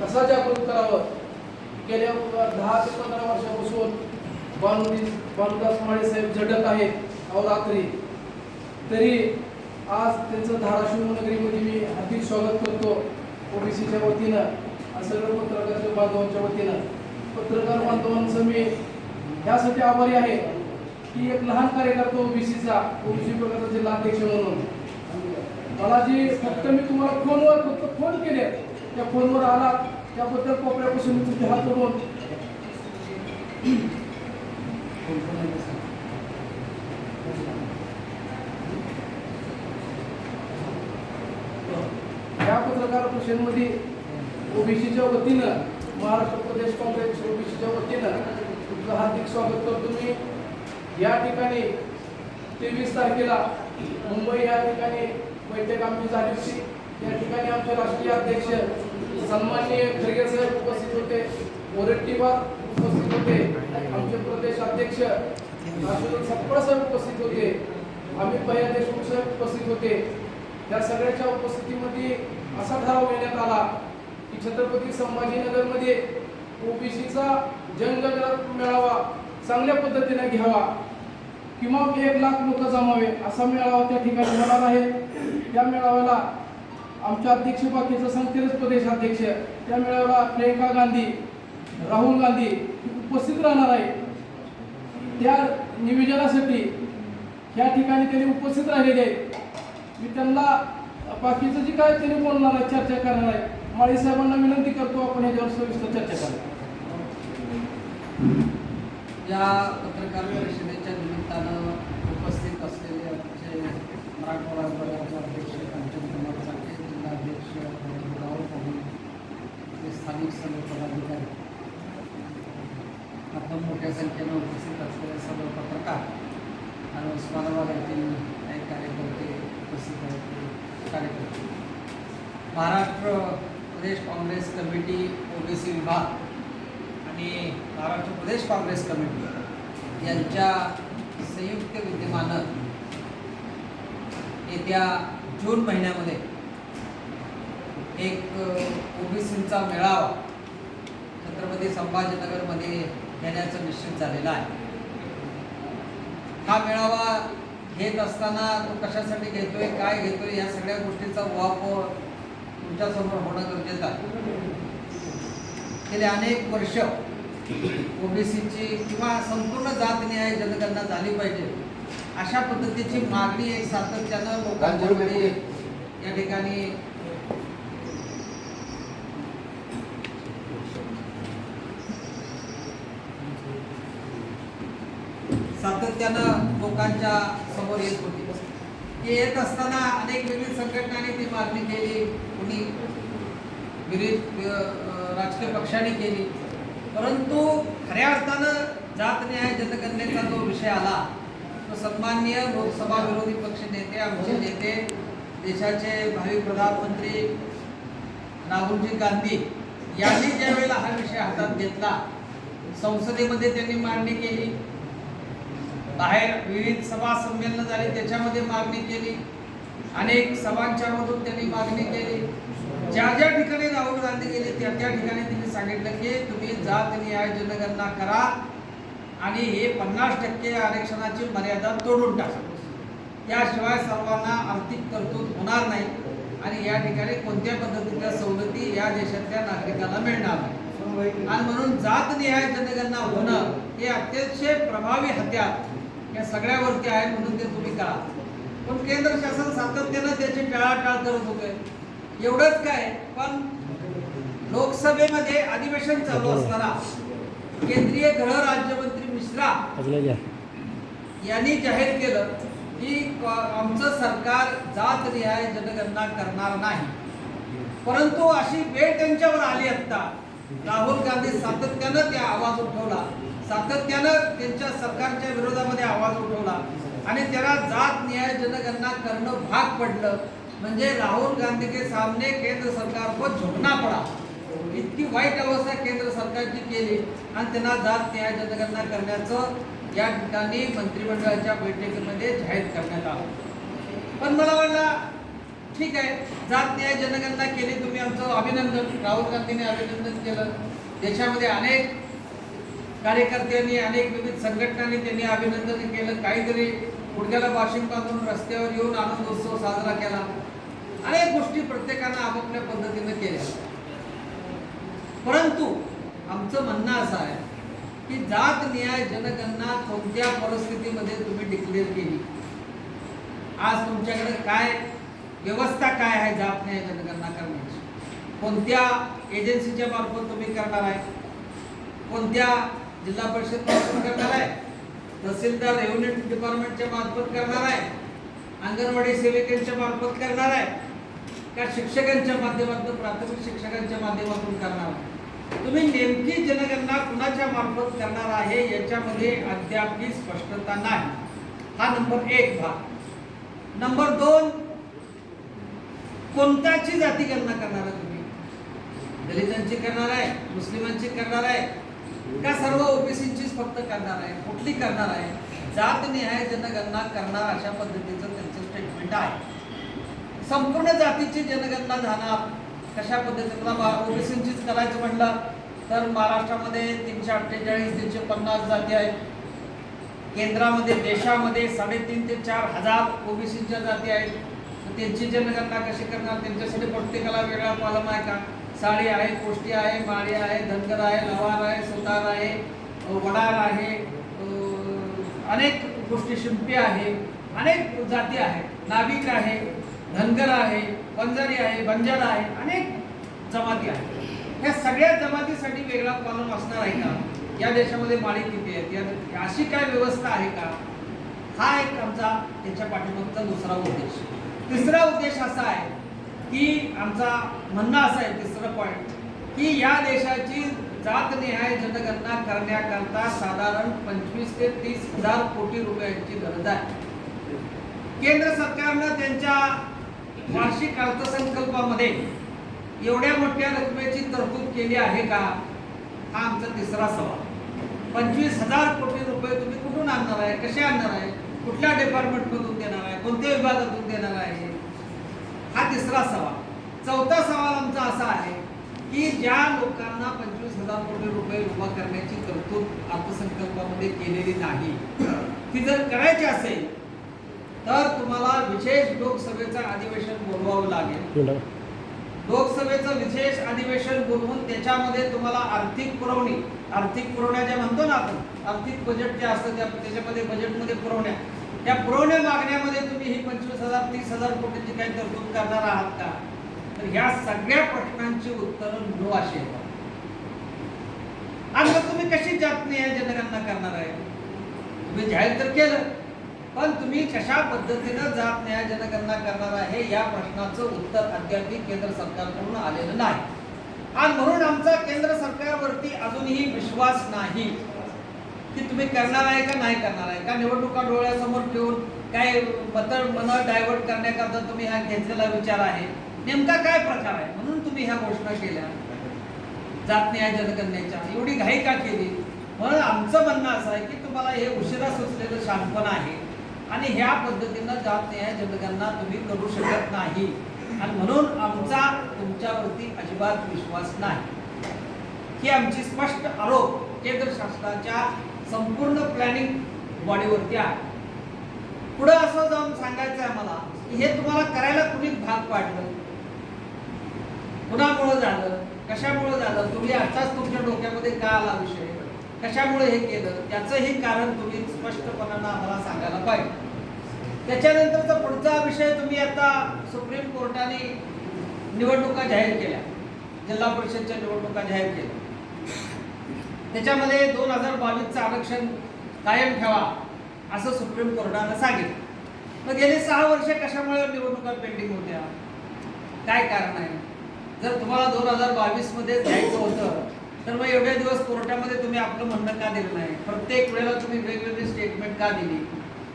कसा जागृत करावं? गेल्या दहा ते पंधरा वर्षापासून बानुदी बानुदास माळे साहेब झटत आहेत अवरात्री. तरी आज त्यांचं धाराशिव नगरीमध्ये मी हार्दिक स्वागत करतो ओबीसीच्या वतीनं आणि पत्रकारच्या पत्रकार बांधवांच्या वतीनं. पत्रकार बांधवांचं मी ह्यासाठी आभारी आहे की एक लहान कार्यकर्ता ओबीसीचा ओबीसी प्रकारचा जिल्हा अध्यक्ष म्हणून. मला जी फक्त मी तुम्हाला फोनवर फक्त फोन केले त्या फोनवर आला त्याबद्दल कोपऱ्यापासून मी हात जोडून या पत्रकार परिषदेमध्ये ओबीसीच्या वतीनं महाराष्ट्र प्रदेश काँग्रेस ओबीसीच्या वतीनं तुमचं हार्दिक स्वागत करतो मी. या ठिकाणी तेवीस तारखेला मुंबई या ठिकाणी बैठक आमची झाली होती. या ठिकाणी आमचे राष्ट्रीय अध्यक्ष सन्माननीय खरगे साहेब उपस्थित होते वरट्टीवार उपस्थित होते आमचे प्रदेश अध्यक्ष राष्ट्रपती सप्पळ साहेब उपस्थित होते आम्ही भैया देशमुख साहेब उपस्थित होते. त्या सगळ्याच्या उपस्थितीमध्ये असा ठराव घेण्यात आला की छत्रपती संभाजीनगरमध्ये ओबीसीचा जनजागृत मेळावा चांगल्या पद्धतीने घ्यावा. किमान एक लाख लोक जमावे असा मेळावा त्या ठिकाणी होणार आहे. त्या मेळाव्याला आमच्या अध्यक्ष बाकीचं सांगतीलच प्रदेश अध्यक्ष. त्या मेळाव्याला प्रियंका गांधी राहुल गांधी उपस्थित राहणार आहे त्या निवेदनासाठी या ठिकाणी त्यांनी उपस्थित राहिलेले आहेत. मी त्यांना बाकीचं जे काय त्यांनी बोलणार आहे चर्चा करणार आहे माळी साहेबांना विनंती करतो आपण याच्यावर सविस्तर चर्चा करू. या पत्रकार परिषदेच्या निमित्तानं उपस्थित असलेले आमचे मराठवाडा विभागाचे अध्यक्ष कांचन कुमार चाके जिल्हाध्यक्ष राहुल पाटील ते स्थानिक सर्व पदाधिकारी. आता मोठ्या संख्येनं उपस्थित असलेले सर्व पत्रकार आणि उस्मानाबाद येथील काही कार्यकर्ते उपस्थित आहेत कार्यकर्ते. महाराष्ट्र प्रदेश काँग्रेस कमिटी ओबीसी विभाग आणि महाराष्ट्र प्रदेश काँग्रेस कमिटी यांच्या संयुक्त विद्यमानं येत्या जून महिन्यामध्ये एक ओबीसींचा मेळावा छत्रपती संभाजीनगरमध्ये घेण्याचं निश्चित झालेलं आहे. हा मेळावा घेत असताना तो कशासाठी घेतोय काय घेतोय या सगळ्या गोष्टीचा वापर तुमच्यासमोर होणं गरजेचं आहे. गेले अनेक वर्ष ओबीसीची किंवा संपूर्ण जातनिहाय जनगणना झाली पाहिजे अशा पद्धतीची मागणी एक सातत्यानं लोकांच्याकडे या ठिकाणी सातत्यानं लोकांच्या समोर येत होती. ती येत असताना अनेक विविध संघटनांनी ती मागणी केली. कुणी विविध राजकीय पक्षांनी केली. परंतु खऱ्या अर्थानं जात न्याय जनगणनेचा जो विषय आला तो सन्माननीय लोकसभा विरोधी पक्ष नेते आमचे नेते देशाचे भावी प्रधानमंत्री राहुलजी गांधी यांनी ज्यावेळेला हा विषय हातात घेतला संसदेमध्ये त्यांनी मांडणी केली. बाहेर विविध सभा संमेलनं झाली त्याच्यामध्ये मागणी केली. अनेक सभांच्या मधून त्यांनी मागणी केली. ज्या ज्या ठिकाणी राहुल गांधी गेले त्या त्या ठिकाणी त्यांनी सांगितलं की तुम्ही जात न्याय जनगणना करा आणि हे पन्नास टक्के आरक्षणाची मर्यादा तोडून टाका. याशिवाय सर्वांना आर्थिक तरतूद होणार नाही आणि या ठिकाणी कोणत्या पद्धतीच्या सवलती या देशातल्या नागरिकांना मिळणार नाही. आणि म्हणून जात न्याय जनगणना होणं हे अत्यंत प्रभावी हत्यार. या सगळ्यावरती आहे म्हणून ते तुम्ही करा. पण केंद्र शासन सातत्यानं त्याची टाळाटाळ करत होते. एवढंच काय पण लोकसभेमध्ये अधिवेशन चालू असताना केंद्रीय गृह राज्यमंत्री मिश्रा यांनी जाहीर केलं की आमचं सरकार जात निहाय जनगणना करणार नाही. परंतु अशी वेळ त्यांच्यावर आली असता राहुल गांधी सातत्यानं त्या आवाज उठवला. सातत्यानं त्यांच्या सरकारच्या विरोधामध्ये आवाज उठवला. आणि त्याला जात न्याय जनगणना करणं भाग पडलं. म्हणजे राहुल गांधी के सामने केंद्र सरकार को झुकना पडा. इतकी वाईट अवस्था केंद्र सरकारची केली. आणि त्यांना जात न्याय जनगणना करण्याचं या ठिकाणी मंत्रिमंडळाच्या बैठकीमध्ये जाहीर करण्यात आलं. पण मला वाटलं ठीक आहे जात न्याय जनगणना केली तुम्ही आमचं अभिनंदन राहुल गांधींनी अभिनंदन केलं. देशामध्ये अनेक कार्यकर्त्यांनी अनेक विविध संघटनांनी त्यांनी अभिनंदन केलं. काहीतरी गुडघ्याला वाशिमपासून रस्त्यावर येऊन आनंद उत्सव साजरा केला. अनेक गोष्टी प्रत्येकानं आपापल्या पद्धतीनं केल्या. परंतु आमचं म्हणणं असं आहे की जात न्याय जनगणना कोणत्या परिस्थितीमध्ये तुम्ही डिक्लेअर केली? आज तुमच्याकडे काय व्यवस्था काय आहे जात न्याय जनगणना करण्याची? कोणत्या एजन्सीच्या मार्फत तुम्ही करणार आहे? कोणत्या जिल्हा परिषद मार्फत करणार आहे. तहसीलदार रेव्हन्यू डिपार्टमेंटच्या मार्फत करणार आहे. अंगणवाडी सेविकांच्या मार्फत करणार आहे. का शिक्षकांच्या माध्यमातून प्राथमिक शिक्षकांच्या माध्यमातून करणार आहे? तुम्ही नेमकी जनगणना कुणाच्या मार्फत करणार आहे याच्यामध्ये अद्यापही स्पष्टता नाही. हा नंबर एक भाग. नंबर दोन कोणताची जाती गणना करणार आहे तुम्ही? दलितांची करणार आहे मुस्लिमांची करणार आहे का सर्व ओबीसीचीच फक्त करणार आहे? कुठली करणार आहे? जात निहाय जनगणना करणार अशा पद्धतीचं त्यांचं स्टेटमेंट आहे. संपूर्ण जातीची जनगणना जाणार कशा पद्धतीनं? ओबीसीचीच करायचं म्हटलं तर महाराष्ट्रामध्ये तीनशे अठ्ठेचाळीस तीनशे पन्नास जाती आहेत. केंद्रामध्ये देशामध्ये साडेतीन ते चार हजार ओबीसीच्या जाती आहेत. त्यांची जनगणना कशी करणार? त्यांच्यासाठी प्रत्येकाला वेगळा कॉलम आहे का? साडी आहे कोष्टी आहे माळी आहे धनगर आहे लवार आहे सुतार आहे वडार आहे अनेक गोष्टी शिंपी आहे अनेक जाती आहेत नाविक आहे धनगर आहे पंजारी आहे बंजार आहे अनेक जमाती आहेत. या सगळ्या जमातीसाठी वेगळा कॉलम असणार आहे का? या देशामध्ये माळी किती आहेत? या अशी काय व्यवस्था आहे का? हा एक आमचा त्याच्या पाठीमागचा दुसरा उद्देश. तिसरा उद्देश असा आहे की आमचा म्हणणं असं आहे तिसरं पॉईंट की या देशाची जातनिहाय जनगणना करण्याकरता साधारण पंचवीस ते तीस हजार कोटी रुपयांची गरज आहे. केंद्र सरकारनं त्यांच्या वार्षिक अर्थसंकल्पामध्ये एवढ्या मोठ्या रकमेची तरतूद केली आहे का? हा आमचा तिसरा सवाल. पंचवीस हजार कोटी रुपये तुम्ही कुठून आणणार आहे? कसे आणणार आहे? कुठल्या डिपार्टमेंटमधून देणार आहे? कोणत्या विभागातून देणार आहे? हा तिसरा सवाल. चौथा सवाल आमचा असा आहे की ज्या लोकांना पंचवीस हजार कोटी रुपये उभा करण्याची तरतूद अर्थसंकल्पामध्ये केलेली नाही ती जर करायची असेल तर तुम्हाला विशेष लोकसभेचं अधिवेशन बोलवावं लागेल. लोकसभेचं विशेष अधिवेशन बोलवून त्याच्यामध्ये तुम्हाला आर्थिक पुरवणी आर्थिक पुरवण्या ज्या म्हणतो ना आपण आर्थिक बजेट जे असतं त्या त्याच्यामध्ये बजेटमध्ये पुरवण्या. त्या पुरवण्या मागण्यामध्ये तुम्ही ही पंचवीस हजार तीस हजार कोटीची काही तरतूद करणार आहात का? या सगळ्या प्रश्नांची उत्तरं नो अशी येतात आणि मग तुम्ही कशी जात नाही जनगणना करणार आहे? तुम्ही जाहीर तर केलं पण तुम्ही कशा पद्धतीनं जात न्याय जनगणना करणार आहे या प्रश्नाचं उत्तर अद्याप केंद्र सरकारकडून आलेलं नाही. आणि म्हणून आमचा केंद्र सरकारवरती अजूनही विश्वास नाही की तुम्ही करणार आहे का नाही करणार आहे. का निवडणुका डोळ्यासमोर ठेवून काय मत मन डायव्हर्ट करण्याकरता तुम्ही हा घेतलेला विचार आहे? नेमका काय प्रकार आहे? म्हणून तुम्ही ह्या घोषणा केल्या. जात न्याय जनगणनेच्या. एवढी घाई का केली? म्हणून आमचं म्हणणं असं आहे की तुम्हाला हे उशिरा सुचलेलं शानपण आहे. आणि ह्या पद्धतीनं जात न्याय जनगणना तुम्ही करू शकत नाही. आणि म्हणून आमचा तुमच्यावरती अजिबात विश्वास नाही. ही आमची स्पष्ट आरोप केंद्र शासनाच्या संपूर्ण प्लॅनिंग बॉडीवरती आहे. पुढं असं जाऊन सांगायचं आहे मला की हे तुम्हाला करायला कुणी भाग पाडलं कुणामुळं झालं? कशामुळं झालं? तुम्ही आताच तुमच्या डोक्यामध्ये का आला विषय? कशामुळे हे केलं? त्याचंही कारण तुम्ही स्पष्टपणानं आम्हाला सांगायला पाहिजे. त्याच्यानंतरचा पुढचा विषय तुम्ही आता सुप्रीम कोर्टाने निवडणुका जाहीर केल्या. जिल्हा परिषदच्या निवडणुका जाहीर केल्या. त्याच्यामध्ये दोन हजार बावीसचं आरक्षण कायम ठेवा असं सुप्रीम कोर्टानं सांगितलं. मग गेले सहा वर्ष कशामुळे निवडणुका पेंडिंग होत्या? काय कारण आहे? जर तुम्हाला दोन हजार बावीसमध्ये जायचं होतं तर मग एवढे दिवस कोर्टामध्ये तुम्ही आपलं म्हणणं का दिलं नाही? प्रत्येक वेळेला तुम्ही वेगवेगळी स्टेटमेंट का दिली?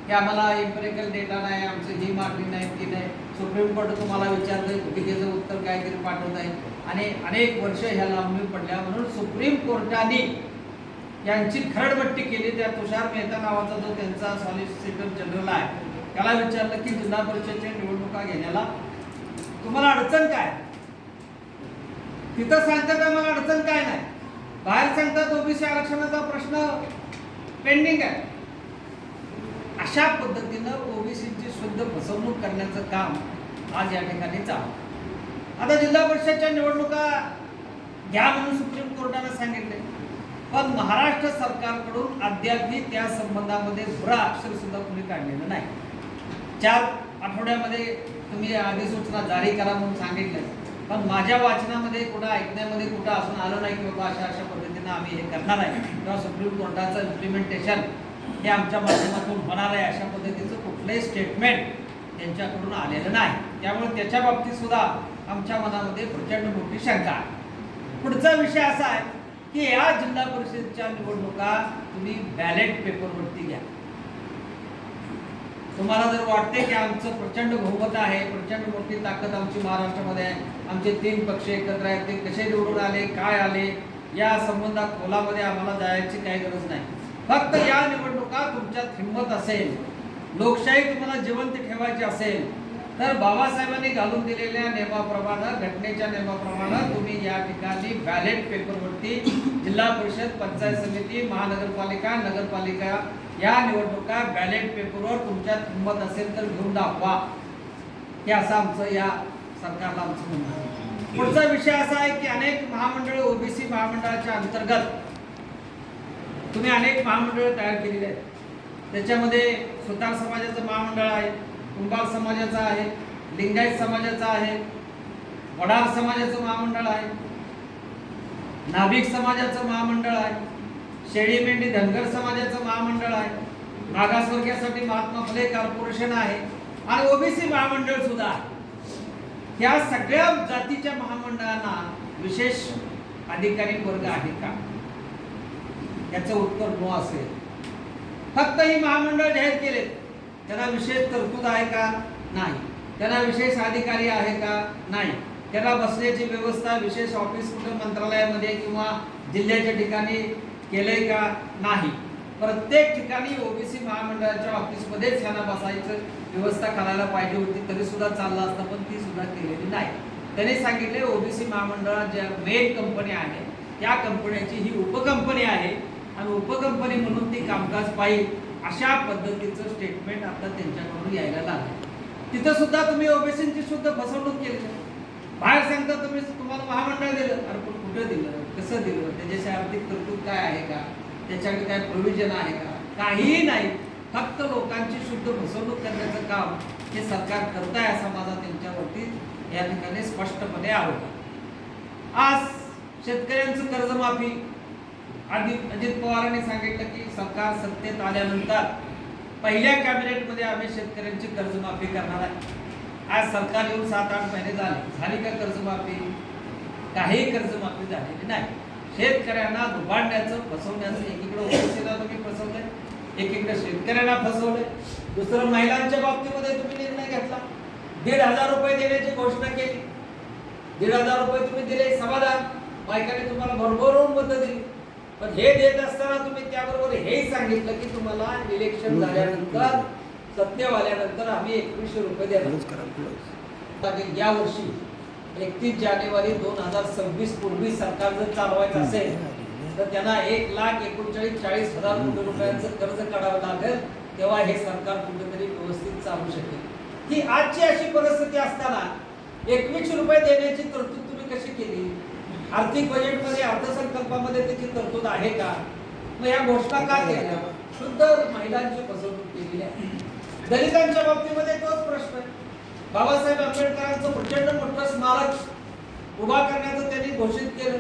की आम्हाला एम्पेरिकल डेटा नाही आमचं ही मागणी नाही ती नाही. सुप्रीम कोर्ट तुम्हाला विचारलं की त्याचं उत्तर काहीतरी पाठवत आहे. आणि अनेक वर्ष ह्या लांबणी पडल्या. म्हणून सुप्रीम कोर्टाने यांची खरडपट्टी केली. त्या तुषार मेहता नावाचा जो त्यांचा सॉलिसिटर जनरल आहे त्याला विचारलं की जिल्हा परिषदच्या निवडणुका घेण्याला तुम्हाला अडचण काय? तिथं सांगतात आम्हाला अडचण काय नाही. बाहेर सांगतात ओबीसी आरक्षणाचा प्रश्न पेंडिंग आहे. अशा पद्धतीनं ओबीसीची शुद्ध फसवणूक करण्याचं काम आज या ठिकाणी चालू आता जिल्हा परिषदच्या निवडणुका घ्या म्हणून सुप्रीम कोर्टानं सांगितले. पण महाराष्ट्र सरकारकडून अद्यापही त्या संबंधामध्ये धुरा अक्षर सुद्धा कुणी काढलेलं नाही. चार आठवड्यामध्ये तुम्ही अधिसूचना जारी करा म्हणून सांगितलं. पण माझ्या वाचनामध्ये कुठं ऐकण्यामध्ये कुठं असून आलं नाही की बाबा अशा अशा पद्धतीनं आम्ही हे करणार आहे. किंवा सुप्रीम कोर्टाचं इम्प्लिमेंटेशन हे आमच्या माध्यमातून होणार आहे अशा पद्धतीचं कुठलंही स्टेटमेंट त्यांच्याकडून आलेलं नाही. त्यामुळे त्याच्या बाबतीत सुद्धा आमच्या मनामध्ये प्रचंड मोठी शंका आहे. पुढचा विषय असा आहे की या जिल्हा परिषदच्या निवडणुका तुम्ही बॅलेट पेपरवरती घ्या. तुम्हाला जर वाटते की आमचं प्रचंड बहुमत आहे प्रचंड मोठी ताकद आमची महाराष्ट्रामध्ये आहे आमचे तीन पक्ष एकत्र आहेत ते कसे निवडून आले काय आले या संबंधात खोलामध्ये आम्हाला जायची काही गरज नाही. फक्त या निवडणुका तुमच्यात हिंमत असेल लोकशाही तुम्हाला जिवंत ठेवायची असेल तर बाबासाहेबांनी घालून दिलेल्या नियमाप्रमाणे घटनेच्या नियमाप्रमाणे तुम्ही या ठिकाणी बॅलेट पेपरवरती जिल्हा परिषद पंचायत समिती महानगरपालिका नगरपालिका या निवडणुका बॅलेट पेपरवर तुमच्यात हिंमत असेल तर घेऊन दाखवा. हे असं आमचं या सरकारला आमचं म्हणणं आहे. पुढचा विषय असा आहे की अनेक महामंडळ ओबीसी महामंडळाच्या अंतर्गत तुम्ही अनेक महामंडळ तयार केलेली आहेत. त्याच्यामध्ये सुतार समाजाचं महामंडळ आहे कुंभार समाजाचं आहे लिंगायत समाजाचं आहे वडार समाजाचं महामंडळ आहे नाभिक समाजाचं महामंडळ आहे. शेळी मेंढी धनगर समाजाचं महामंडळ आहे. मागासवर्गीयासाठी महात्मा फुले कॉर्पोरेशन आहे. आणि ओबीसी महामंडळ सुद्धा आहे. या सगळ्या जातीच्या महामंडळांना विशेष अधिकारी वर्ग आहे का? याचं उत्तर नो असेल. फक्त ही महामंडळ जाहीर केले त्यांना विशेष तरतूद आहे का? नाही. त्यांना विशेष अधिकारी आहे का? नाही. त्यांना बसण्याची व्यवस्था विशेष ऑफिस कुठं मंत्रालयामध्ये किंवा जिल्ह्याच्या ठिकाणी केलंय का नाही? प्रत्येक ठिकाणी ओबीसी महामंडळाच्या ऑफिसमध्येच त्यांना बसायचं व्यवस्था करायला पाहिजे होती तरी सुद्धा चाललं असतं पण ती सुद्धा केलेली नाही. त्यांनी सांगितले ओबीसी महामंडळात ज्या मेन कंपनी आहे त्या कंपन्याची ही उपकंपनी आहे. आणि उपकंपनी म्हणून ती कामकाज पाहिजे अशा पद्धतीचं स्टेटमेंट आता त्यांच्याकडून यायला लागलं तिथं सुद्धा तुम्ही ओबीसींची सुद्धा फसवणूक केली बाहेर सांगता तुम्ही तुम्हाला महामंडळ दिलं. अरे पण कुठं दिलं? कसं दिलं? त्याच्याशी आर्थिक तरतूद काय आहे का? त्याच्याकडे काय प्रोव्हिजन आहे का? काहीही नाही. फक्त लोकांची शुद्ध फसवणूक करण्याचं काम हे सरकार करत आहे असा माझा त्यांच्यावरती या ठिकाणी स्पष्टपणे आरोप आज शेतकऱ्यांचं कर्जमाफी. आधी अजित पवारांनी सांगितलं की सरकार सत्तेत आल्यानंतर पहिल्या कॅबिनेटमध्ये आम्ही शेतकऱ्यांची कर्जमाफी करणार आहे. आज सरकार येऊन सात आठ महिने झाले. झाली का कर्जमाफी? काही कर्जमाफी झालेली नाही. शेतकऱ्यांना दुभाडण्याचं फसवण्याचं एकीकडे ओबीसीला तुम्ही फसवलंय एकीकडे शेतकऱ्यांना फसवलंय. दुसरं महिलांच्या बाबतीमध्ये तुम्ही निर्णय घेतला. दीड हजार रुपये देण्याची घोषणा केली. दीड हजार रुपये तुम्ही दिले समाधान. बायकाने तुम्हाला भरभरून मदत दिली. पण हे देत असताना तुम्ही त्याबरोबर हेही सांगितलं की तुम्हाला इलेक्शन झाल्यानंतर सत्य आल्यानंतर आम्ही एकवीसशे रुपये देणार. या वर्षी एकतीस जानेवारी दोन हजार सव्वीस पूर्वी सरकार जर चालवायचं असेल तर त्यांना एक लाख एकोणचाळीस चाळीस हजार कोटी रुपयांचं कर्ज काढावं लागेल तेव्हा हे सरकार कुठेतरी व्यवस्थित चालू शकेल. ही आजची अशी परिस्थिती असताना एकवीसशे रुपये देण्याची तरतूद तुम्ही कशी केली? आर्थिक बजेटमध्ये अर्थसंकल्पामध्ये त्याची तरतूद आहे का? मग या घोषणा का केल्या? शुद्ध महिलांची फसवणूक केलेली आहे. दलितांच्या बाबतीमध्ये तोच प्रश्न आहे. बाबासाहेब आंबेडकरांचं प्रचंड मोठं स्मारक उभा करण्याचं त्यांनी घोषित केलं.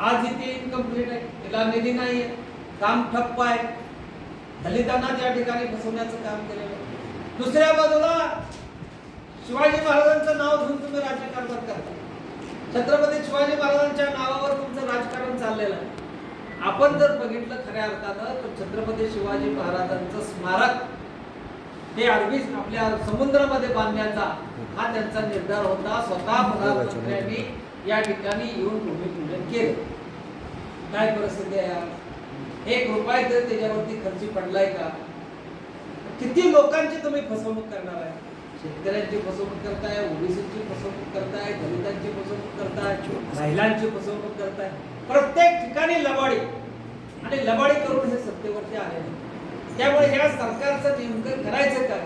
आज ही ती इनकम्प्लीट आहे. तिला निधी नाही आहे काम ठप्प आहे. दलितांना त्या ठिकाणी फसवण्याचं काम केलेलं दुसऱ्या बाजूला शिवाजी महाराजांचं नाव घेऊन तुम्ही राजकारण करता. छत्रपती शिवाजी महाराजांच्या नावावर तुमचं राजकारण चाललेलं आहे. आपण जर बघितलं खऱ्या अर्थानं तर छत्रपती शिवाजी महाराजांचं स्मारक हे अरबी आपल्या समुद्रामध्ये बांधण्याचा हा त्यांचा निर्धार होता. स्वतः प्रधानमंत्र्यांनी या ठिकाणी येऊन भूमिपूजन केलं. काय परिस्थिती आहे यार? एक रुपया तरी त्याच्यावरती खर्च पडलाय का? किती लोकांची तुम्ही फसवणूक करणार आहे? शेतकऱ्यांची फसवणूक करताय ओबीसीची फसवणूक करताय दलितांची फसवणूक करताय महिलांची फसवणूक करताय. प्रत्येक ठिकाणी लबाडी. आणि लबाडी करून हे सत्तेवरती आलेले. त्यामुळे ह्या सरकारचं नेमकं करायचं काय?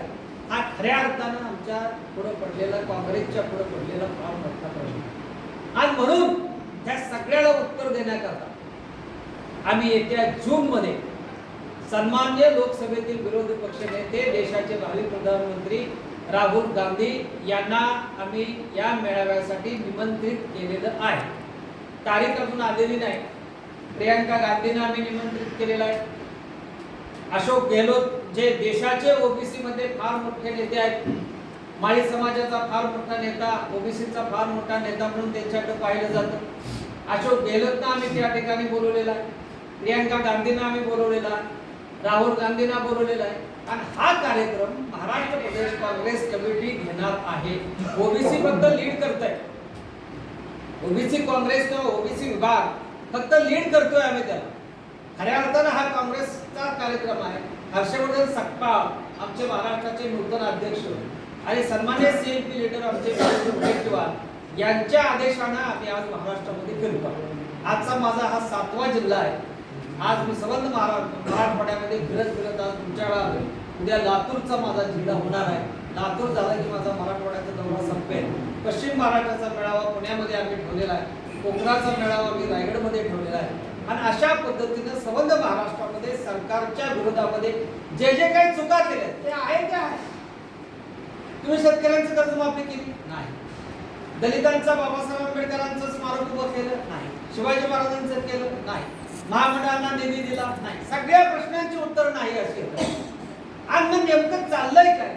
हा खऱ्या अर्थानं आमच्या पुढं पडलेला काँग्रेसच्या पुढं पडलेला फार मोठा प्रश्न आणि म्हणून त्या सगळ्याला उत्तर देण्याकरता आम्ही येत्या जूनमध्ये सन्मान्य लोकसभेतील विरोधी पक्षनेते देशाचे भावी प्रधानमंत्री राहुल गांधी यांना आम्ही या मेळाव्यासाठी निमंत्रित केलेलं आहे. तारीख अजून आलेली नाही. प्रियांका गांधींना आम्ही निमंत्रित केलेलं आहे. अशोक गेहलोत जे देशाचे ओबीसी मध्ये फार मोठे नेते आहेत. माळी समाजाचा फार मोठा नेता ओबीसीचा फार मोठा नेता म्हणून त्यांच्याकडे पाहिलं जातं. अशोक गेहलोतना आम्ही त्या ठिकाणी बोलवलेला आहे. प्रियांका गांधींना आम्ही बोलवलेला आहे. राहुल गांधींना बोलवलेला आहे. आणि हा कार्यक्रम महाराष्ट्र प्रदेश काँग्रेस कमिटी घेणार आहे. ओबीसी फक्त लीड करत आहे ओबीसी काँग्रेस किंवा ओबीसी विभाग फक्त लीड करतोय आम्ही त्याला. खऱ्या अर्थानं हा काँग्रेसचा कार्यक्रम आहे. हर्षवर्धन सकपाळ आमचे महाराष्ट्राचे नूतन अध्यक्ष आणि सन्मान्य सीएमपी लिडर आमचे मुनगंटीवार यांच्या आदेशानं आम्ही आज महाराष्ट्रामध्ये फिरतो आजचा माझा हा सातवा जिल्हा आहे. आज मी संबंध महाराष्ट्र मराठवाड्यामध्ये फिरत फिरत आज तुमच्याकडे आलो उद्या लातूरचा माझा जिल्हा होणार आहे. लातूर झाला की माझा मराठवाड्याचा दौरा संपेल. पश्चिम महाराष्ट्राचा मेळावा पुण्यामध्ये आम्ही ठेवलेला आहे. कोकणाचा मेळावा मी रायगडमध्ये ठेवलेला आहे. आणि अशा पद्धतीनं संबंध महाराष्ट्रामध्ये सरकारच्या विरोधामध्ये जे जे काही चुका केल्या ते आहे ते आहे. तुम्ही शेतकऱ्यांचं कर्जमाफी केली? नाही. दलितांचा बाबासाहेब आंबेडकरांचं स्मारक उभं केलं? नाही. शिवाजी महाराजांचं केलं? नाही. महामंडळांना निधी दिला? नाही. सगळ्या प्रश्नांची उत्तर नाही अशी. आणि मग नेमकं चाललंय काय?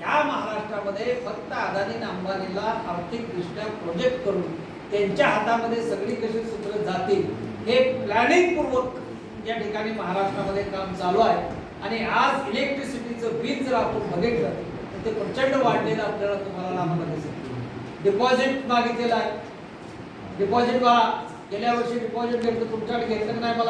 या महाराष्ट्रामध्ये फक्त अदानी अंबानीला आर्थिकदृष्ट्या प्रोजेक्ट करून त्यांच्या हातामध्ये सगळी कशी सूत्र जातील हे प्लॅनिंग पूर्वक या ठिकाणी महाराष्ट्रामध्ये काम चालू आहे. आणि आज इलेक्ट्रिसिटीचं बिल जर आपण बघितलं तर ते प्रचंड वाढलेलं आपल्याला तुम्हाला आम्हाला दिसेल. डिपॉझिट मागितलेलं आहे. डिपॉझिट गेल्या वर्षी डिपॉझिट घेतलं तुमच्याकडे घेतलं नाही मला